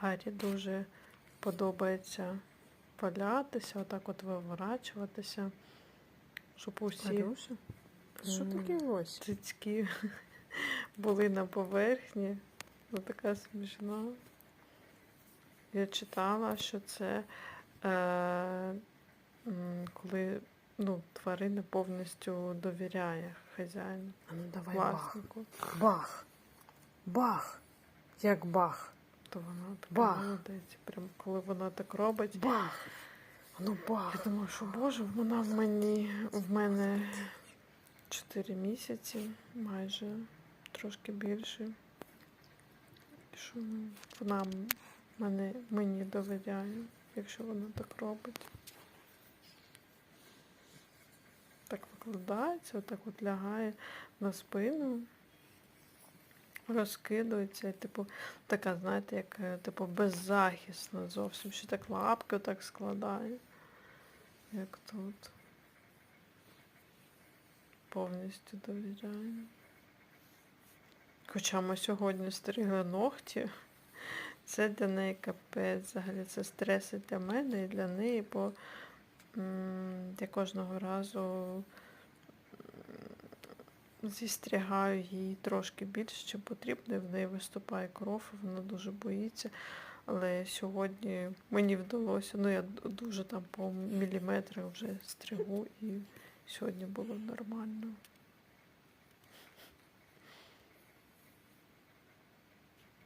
Гаррі дуже подобається валятися, отак от виворачуватися, щоб усі що таке ось? цицьки були на поверхні. Ну, така смішна. Я читала, що це е, коли ну, тварина повністю довіряє хазяїну, А ну давай бах. Бах. Бах. Як бах. То вона така Бах. молодець. Прям коли вона так робить. Бах. Ну бах. Я думаю, що Боже, вона в мені в мене 4 місяці, майже трошки більше. Що вона мене, мені довіряє, якщо вона так робить. Так викладається, отак от лягає на спину, розкидується, і, типу, така, знаєте, як е, типу беззахисна зовсім, що так лапки отак складає як тут. Повністю довіряю. Хоча ми сьогодні стригли ногті, це для неї капець взагалі. Це стреси для мене і для неї, бо м, я кожного разу зістрягаю її трошки більше, чим потрібно, в неї виступає кров, вона дуже боїться. Але сьогодні мені вдалося, ну я дуже там по міліметрах вже стригу, і сьогодні було нормально.